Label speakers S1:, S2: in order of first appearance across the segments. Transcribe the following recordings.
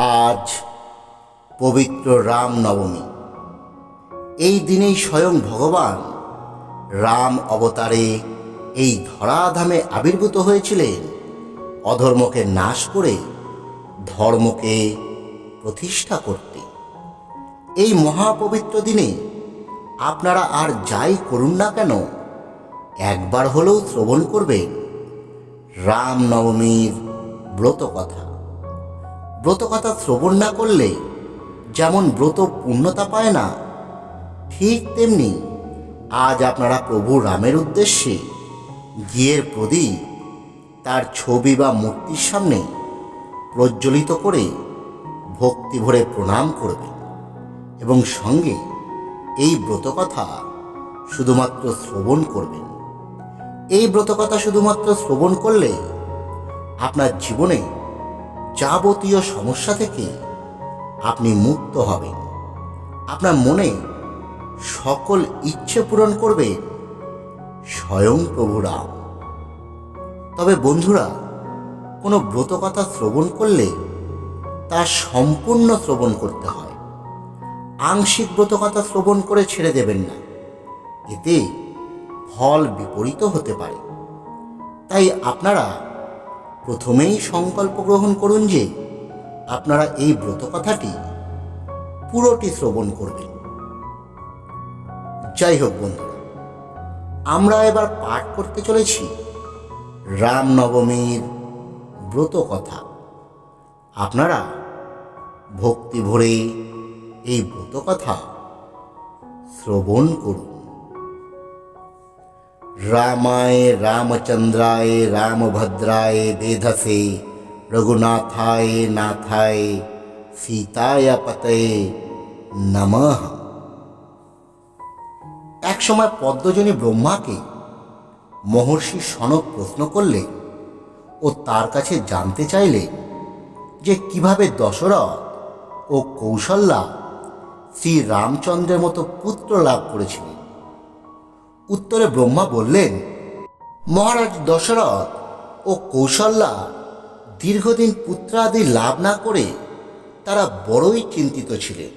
S1: আজ পবিত্র রাম নবমী এই দিনেই স্বয়ং ভগবান রাম অবতারে এই ধরাধামে আবির্ভূত হয়েছিলেন, অধর্মকে নাশ করে ধর্মকে প্রতিষ্ঠা করতে। এই মহাপবিত্র দিনে আপনারা আর যাই করুন না কেন, একবার হলেও শ্রবণ করবেন রাম নবমীর ব্রত কথা ব্রত কথা শ্রবণ না করলে যেমন ব্রত পূর্ণতা পায় না, ঠিক তেমনি আজ আপনারা প্রভু রামের উদ্দেশ্যে ঘিয়ের প্রদীপ, তার ছবি বা মূর্তির সামনে প্রজ্বলিত করে ভক্তি ভরে প্রণাম করবেন এবং সঙ্গে এই ব্রতকথা শুধুমাত্র শ্রবণ করবেন। এই ব্রতকথা শুধুমাত্র শ্রবণ করলে আপনার জীবনে যাবতীয় সমস্যা থেকে আপনি মুক্ত হবেন। আপনার মনে সকল ইচ্ছে পূরণ করবে স্বয়ং প্রভু রাম। তবে বন্ধুরা, কোনো ব্রতকথা শ্রবণ করলে তা সম্পূর্ণ শ্রবণ করতে হয়। আংশিক ব্রতকথা শ্রবণ করে ছেড়ে দেবেন না। এতে ফল বিপরীত হতে পারে। তাই আপনারা প্রথমেই সংকল্প গ্রহণ করুন যে আপনারা এই ব্রত কথাটি পুরোটি শ্রবণ করবেন। যাই হোক বন্ধুরা, আমরা এবার পাঠ করতে চলেছি রামনবমীর ব্রত কথা। আপনারা ভক্তি ভরে এই ব্রত কথা শ্রবণ করুন। রামায় রামচন্দ্রায় রামভদ্রায় বেধসে রঘুনাথায় নাথায় সীতায় পতয়ে নমঃ একসময় পদ্মজনী ব্রহ্মাকে মহর্ষি সনক প্রশ্ন করলে ও তার কাছে জানতে চাইলে যে কীভাবে দশরথ ও কৌশল্যা শ্রী রামচন্দ্রের মতো পুত্র লাভ করেছিলেন। উত্তরে ব্রহ্মা বললেন, মহারাজ দশরথ ও কৌশল্যা দীর্ঘদিন পুত্রাদি লাভ না করে তারা বড়ই চিন্তিত ছিলেন।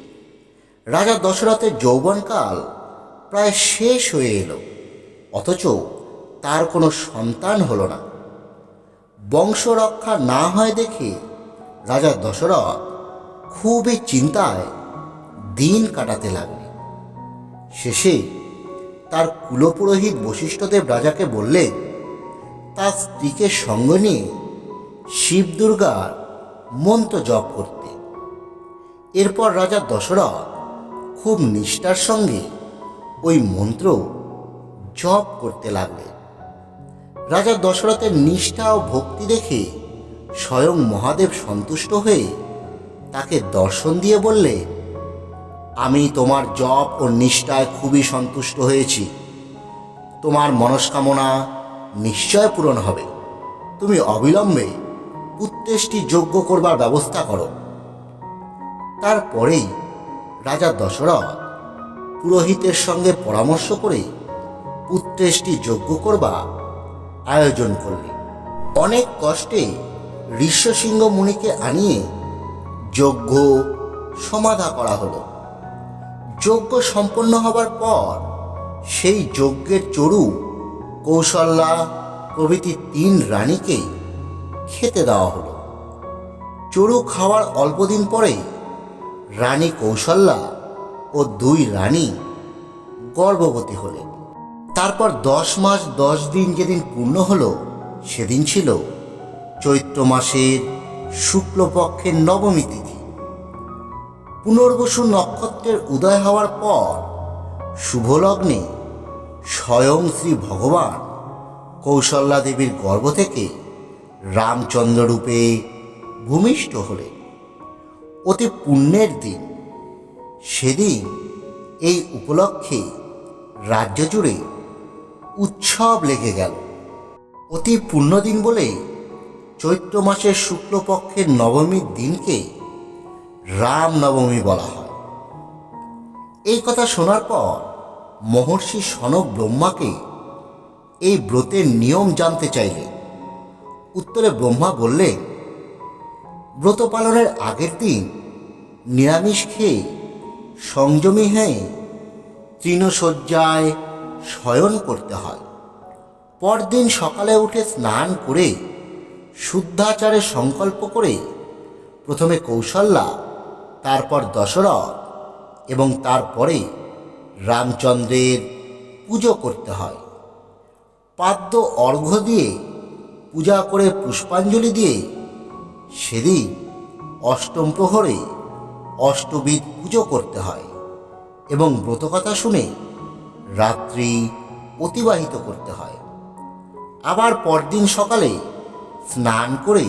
S1: রাজা দশরথের যৌবনকাল প্রায় শেষ হয়ে এলো, অথচ তার কোনো সন্তান হলো না। বংশ রক্ষা না হয় দেখে রাজা দশরথ খুবই চিন্তায় দিন কাটাতে লাগলেন। শেষে তার কুলপুরোহিত বশিষ্ঠদেব রাজাকে বললেন, তার স্ত্রীকে সঙ্গ নিয়ে শিব দুর্গার মন্ত্র জপ করতে। এরপর রাজা দশরথ খুব নিষ্ঠার সঙ্গে ওই মন্ত্র জপ করতে লাগলেন। রাজা দশরথের নিষ্ঠা ও ভক্তি দেখে স্বয়ং মহাদেব সন্তুষ্ট হয়ে তাকে দর্শন দিয়ে বললে আমি তোমার জপ ও নিষ্ঠায় খুবই সন্তুষ্ট হয়েছি। তোমার মনস্কামনা নিশ্চয় পূরণ হবে। তুমি অবিলম্বে পুত্রেষ্টি যোগ্য করবার ব্যবস্থা করো। তারপরেই রাজা দশরথ পুরোহিতের সঙ্গে পরামর্শ করে পুত্রেষ্টি যজ্ঞ করবা আয়োজন করলেন। অনেক কষ্টে ঋষ্যসিংহ মুনিকে আনিয়ে যজ্ঞ সমাধা করা হলো। যজ্ঞ সম্পন্ন হবার পর, সেই যজ্ঞের চরু কৌশল্যা প্রভৃতি তিন রানীকে খেতে দেওয়া হলো। চরু খাওয়ার অল্পদিন পরেই রানী কৌশল্যা ও দুই রানী গর্ভবতী হলেন। তারপর দশ মাস দশ দিন যেদিন পূর্ণ হলো, সেদিন ছিল চৈত্র মাসের শুক্লপক্ষের নবমী তিথি। পুনর্বসু নক্ষত্রের উদয় হওয়ার পর শুভলগ্নে স্বয়ং শ্রী ভগবান কৌশল্যা দেবীর গর্ভ থেকে রামচন্দ্র রূপে ভূমিষ্ঠ হলে অতি পুণ্যের দিন। সেদিন এই উপলক্ষে রাজ্য জুড়ে উৎসব লেগে গেল। অতি পুণ্যদিন বলে চৈত্র মাসের শুক্লপক্ষের নবমীর দিনকে রাম নবমী বলা হয়। এই কথা শোনার পর মহর্ষি সনক ব্রহ্মাকে এই ব্রতের নিয়ম জানতে চাইলে উত্তরে ব্রহ্মা বললে, ব্রত পালনের আগের দিন নিরামিষ খেয়ে সংযমী হয়ে তৃণশয্যায় শয়ন করতে হয়। পরদিন সকালে উঠে স্নান করে শুদ্ধাচারে সংকল্প করে প্রথমে কৌশল্যা তারপর দশরথ এবং তারপরে রামচন্দ্রের পুজো করতে হয়। পাদ্য অর্ঘ্য দিয়ে, পূজা করে পুষ্পাঞ্জলি দিয়ে সেদিন অষ্টম প্রহরে অষ্টবিধ পুজো করতে হয় এবং ব্রতকথা শুনে রাত্রি অতিবাহিত করতে হয়। আবার পরদিন সকালে স্নান করে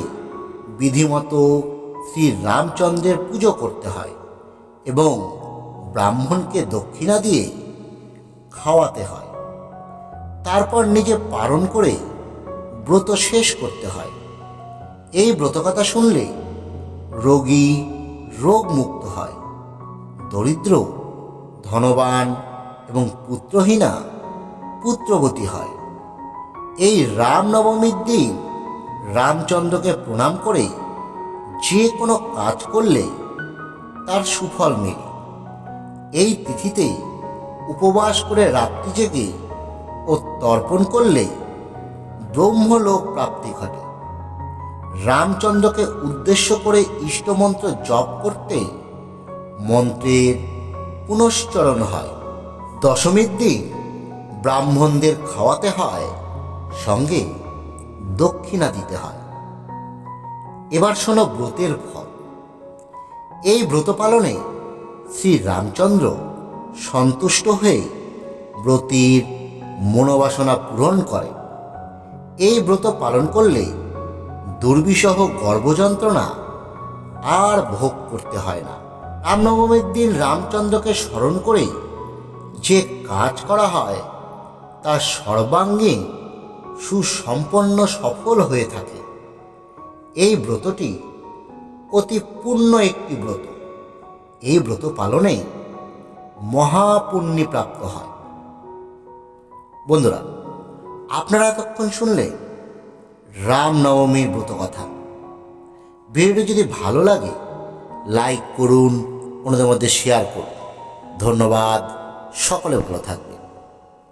S1: বিধিমতো শ্রী রামচন্দ্রের পুজো করতে হয় এবং ব্রাহ্মণকে দক্ষিণা দিয়ে খাওয়াতে হয়। তারপর নিজে পালন করে ব্রত শেষ করতে হয়। এই ব্রতকথা শুনলে রোগী রোগমুক্ত হয়। দরিদ্র, ধনবান এবং পুত্রহীনা পুত্রবতী হয়। এই রামনবমীর দিন রামচন্দ্রকে প্রণাম করে যে কোনো কাজ করলে তার সুফল মেলে। এই তিথিতে উপবাস করে রাত্রি জেগে ও তর্পণ করলে ব্রহ্মলোক প্রাপ্তি ঘটে। রামচন্দ্রকে উদ্দেশ্য করে ইষ্টমন্ত্র জপ করতে মন্ত্রের পুনশ্চরণ হয়। দশমীর দিন ব্রাহ্মণদের খাওয়াতে হয়, সঙ্গে দক্ষিণা দিতে হয়। এবার শোনো ব্রতের ফল। এই ব্রত পালনে শ্রী রামচন্দ্র সন্তুষ্ট হয়ে ব্রতীর মনোবাসনা পূরণ করে। এই ব্রত পালন করলে দুর্বিষহ গর্ভযন্ত্রণা আর ভোগ করতে হয় না। রামনবমীর দিন রামচন্দ্রকে স্মরণ করেই যে কাজ করা হয়, তা সর্বাঙ্গীন, সুসম্পন্ন, সফল হয়ে থাকে। এই ব্রতটি অতি পূর্ণ একটি ব্রত। এই ব্রত পালনে মহাপুণ্যি প্রাপ্ত হয়। বন্ধুরা, আপনারা এতক্ষণ শুনলে রামনবমীর ব্রত কথা। ভিডিওটি যদি ভালো লাগে, লাইক করুন, অন্যদের মধ্যে শেয়ার করুন। ধন্যবাদ, সকলে ভালো থাকবে